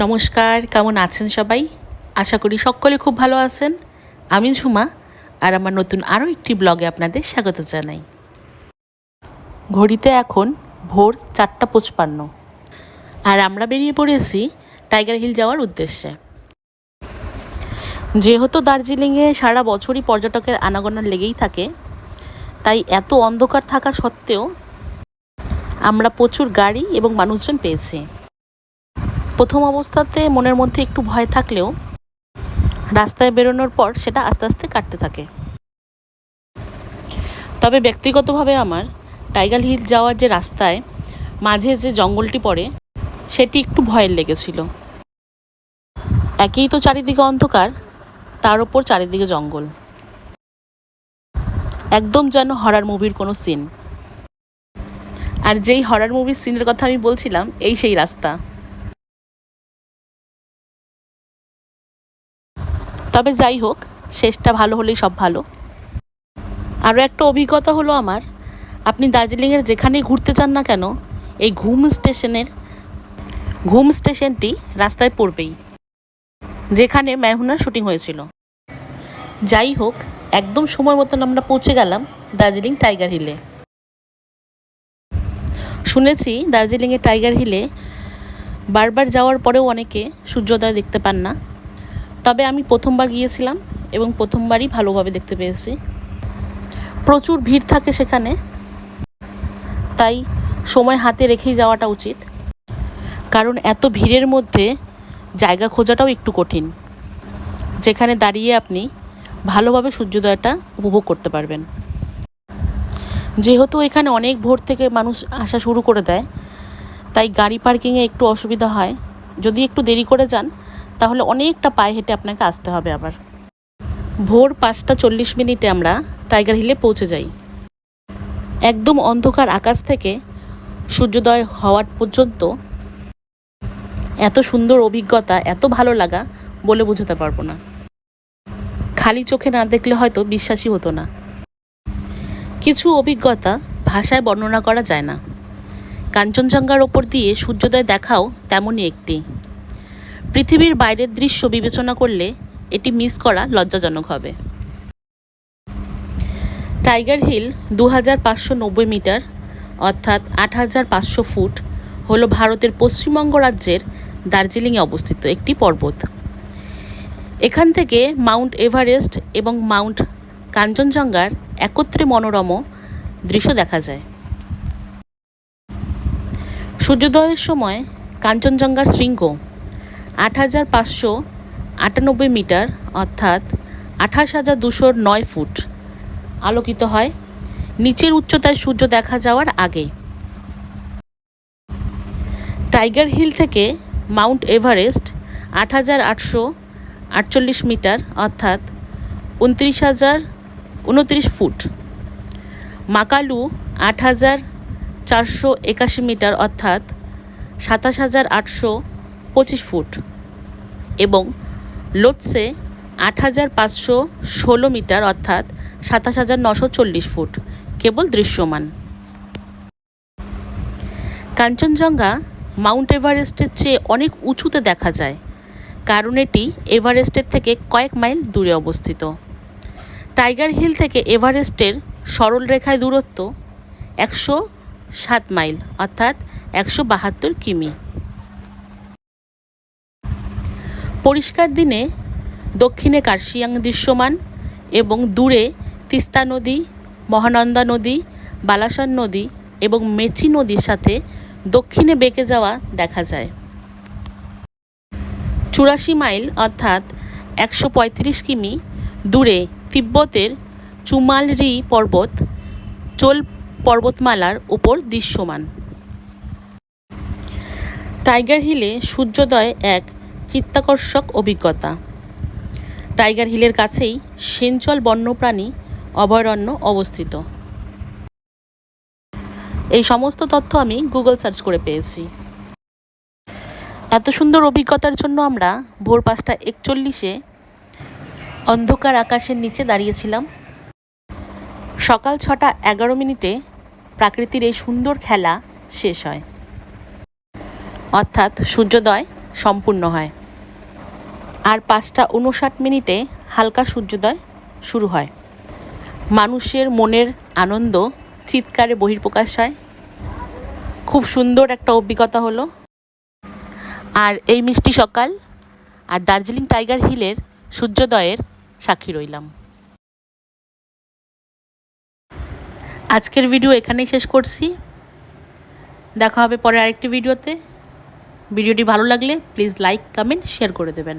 নমস্কার, কেমন আছেন সবাই? আশা করি সকলে খুব ভালো আছেন। আমি ঝুমা, আর আমার নতুন আরও একটি ব্লগে আপনাদের স্বাগত জানাই। ঘড়িতে এখন ভোর চারটা পঁচপান্ন। আর আমরা বেরিয়ে পড়েছি টাইগার হিল যাওয়ার উদ্দেশ্যে। যেহেতু দার্জিলিংয়ে সারা বছরই পর্যটকের আনাগোনা লেগেই থাকে, তাই এত অন্ধকার থাকা সত্ত্বেও আমরা প্রচুর গাড়ি এবং মানুষজন পেয়েছি। প্রথম অবস্থাতে মনের মধ্যে একটু ভয় থাকলেও রাস্তায় বেরোনোর পর সেটা আস্তে আস্তে কাটতে থাকে। তবে ব্যক্তিগতভাবে আমার টাইগার হিল যাওয়ার যে রাস্তায় মাঝে যে জঙ্গলটি পড়ে, সেটি একটু ভয়ের লেগেছিল। একেই তো চারিদিকে অন্ধকার, তার ওপর চারিদিকে জঙ্গল। একদম যেন হরার মুভির কোনো সিন আর যেই হরার মুভির সিনের কথা আমি বলছিলাম, এই সেই রাস্তা। তবে যাই হোক, শেষটা ভালো হলেই সব ভালো। আরও একটা অভিজ্ঞতা হলো আমার, আপনি দার্জিলিংয়ের যেখানেই ঘুরতে চান না কেন, এই ঘুম স্টেশনের, ঘুম স্টেশনটি রাস্তায় পড়বেই, যেখানে মেহুনার শুটিং হয়েছিল। যাই হোক, একদম সময় মতন আমরা পৌঁছে গেলাম দার্জিলিং টাইগার হিলে। শুনেছি দার্জিলিংয়ে টাইগার হিলে বারবার যাওয়ার পরেও অনেকে সূর্যোদয় দেখতে পান না। তবে আমি প্রথমবার গিয়েছিলাম এবং প্রথমবারই ভালোভাবে দেখতে পেয়েছি। প্রচুর ভিড় থাকে সেখানে, তাই সময় হাতে রেখেই যাওয়াটা উচিত। কারণ এত ভিড়ের মধ্যে জায়গা খোঁজাটাও একটু কঠিন। যেখানে দাঁড়িয়ে আপনি ভালোভাবে সূর্যোদয়টা উপভোগ করতে পারবেন। যেহেতু এখানে অনেক ভোর থেকে মানুষ আসা শুরু করে দেয়, তাই গাড়ি পার্কিংয়ে একটু অসুবিধা হয়। যদি একটু দেরি করে যান তাহলে অনেকটা পায়ে হেঁটে আপনাকে আসতে হবে আবার। ভোর পাঁচটা চল্লিশ মিনিটে আমরা টাইগার হিলে পৌঁছে যাই। একদম অন্ধকার আকাশ থেকে সূর্যোদয় হওয়ার পর্যন্ত এত সুন্দর অভিজ্ঞতা, এত ভালো লাগা বলে বোঝাতে পারব না। খালি চোখে না দেখলে হয়তো বিশ্বাসই হতো না। কিছু অভিজ্ঞতা ভাষায় বর্ণনা করা যায় না। কাঞ্চনজঙ্ঘার ওপর দিয়ে সূর্যোদয় দেখাও তেমনই একটি। পৃথিবীর বাইরের দৃশ্য বিবেচনা করলে এটি মিস করা লজ্জাজনক হবে। টাইগার হিল দু হাজার পাঁচশো নব্বই মিটার, অর্থাৎ আট হাজার পাঁচশো ফুট, হলো ভারতের পশ্চিমবঙ্গ রাজ্যের দার্জিলিংয়ে অবস্থিত একটি পর্বত। এখান থেকে মাউন্ট এভারেস্ট এবং মাউন্ট কাঞ্চনজঙ্ঘার একত্রে মনোরম দৃশ্য দেখা যায়। সূর্যোদয়ের সময় কাঞ্চনজঙ্ঘার শৃঙ্গ আট হাজার পাঁচশো আটানব্বই মিটার, অর্থাৎ আঠাশ হাজার দুশো নয় ফুট, আলোকিত হয়। নিচের উচ্চতায় সূর্য দেখা যাওয়ার আগে। টাইগার হিল থেকে মাউন্ট এভারেস্ট আট হাজার আটশো আটচল্লিশ মিটার, অর্থাৎ উনত্রিশ হাজার উনত্রিশ ফুট। মাকালু আট হাজার চারশো একাশি মিটার, অর্থাৎ সাতাশ হাজার আটশো পঁচিশ ফুট এবং লোৎসে আট হাজার পাঁচশো ষোলো মিটার অর্থাৎ সাতাশ হাজার নশো চল্লিশ ফুট কেবল দৃশ্যমান। কাঞ্চনজঙ্ঘা মাউন্ট এভারেস্টের চেয়ে অনেক উঁচুতে দেখা যায়, কারণ এটি এভারেস্টের থেকে কয়েক মাইল দূরে অবস্থিত। টাইগার হিল থেকে এভারেস্টের সরল রেখায় দূরত্ব একশো সাত মাইল অর্থাৎ একশো বাহাত্তর কিমি। পরিষ্কার দিনে দক্ষিণে কার্শিয়াং দৃশ্যমান এবং দূরে তিস্তা নদী, মহানন্দা নদী, বালাসন নদী এবং মেচি নদীর সাথে দক্ষিণে বেঁকে যাওয়া দেখা যায়। চুরাশি মাইল অর্থাৎ একশো পঁয়ত্রিশ কিমি দূরে তিব্বতের চুমালরি পর্বত, চোল পর্বতমালার উপর দৃশ্যমান। টাইগার হিলে সূর্যোদয় এক চিত্তাকর্ষক অভিজ্ঞতা। টাইগার হিলের কাছেই সেঞ্চল বন্যপ্রাণী অভয়ারণ্য অবস্থিত। এই সমস্ত তথ্য আমি গুগল সার্চ করে পেয়েছি। এত সুন্দর অভিজ্ঞতার জন্য আমরা ভোর পাঁচটা একচল্লিশে অন্ধকার আকাশের নিচে দাঁড়িয়েছিলাম। সকাল ছটা এগারো মিনিটে প্রাকৃতির এই সুন্দর খেলা শেষ হয়। অর্থাৎ সূর্যোদয় সম্পূর্ণ হয়। আর পাঁচটা উনষাট মিনিটে হালকা সূর্যোদয় শুরু হয়। মানুষের মনের আনন্দ চিৎকারে বহির্প্রকাশ হয়। খুব সুন্দর একটা অভিজ্ঞতা হলো। আর এই মিষ্টি সকাল আর দার্জিলিং টাইগার হিলের সূর্যোদয়ের সাক্ষী রইলাম। আজকের ভিডিও এখানেই শেষ করছি। দেখা হবে পরে আরেকটি ভিডিওতে। ভিডিওটি ভালো লাগলে প্লিজ লাইক, কমেন্ট, শেয়ার করে দেবেন।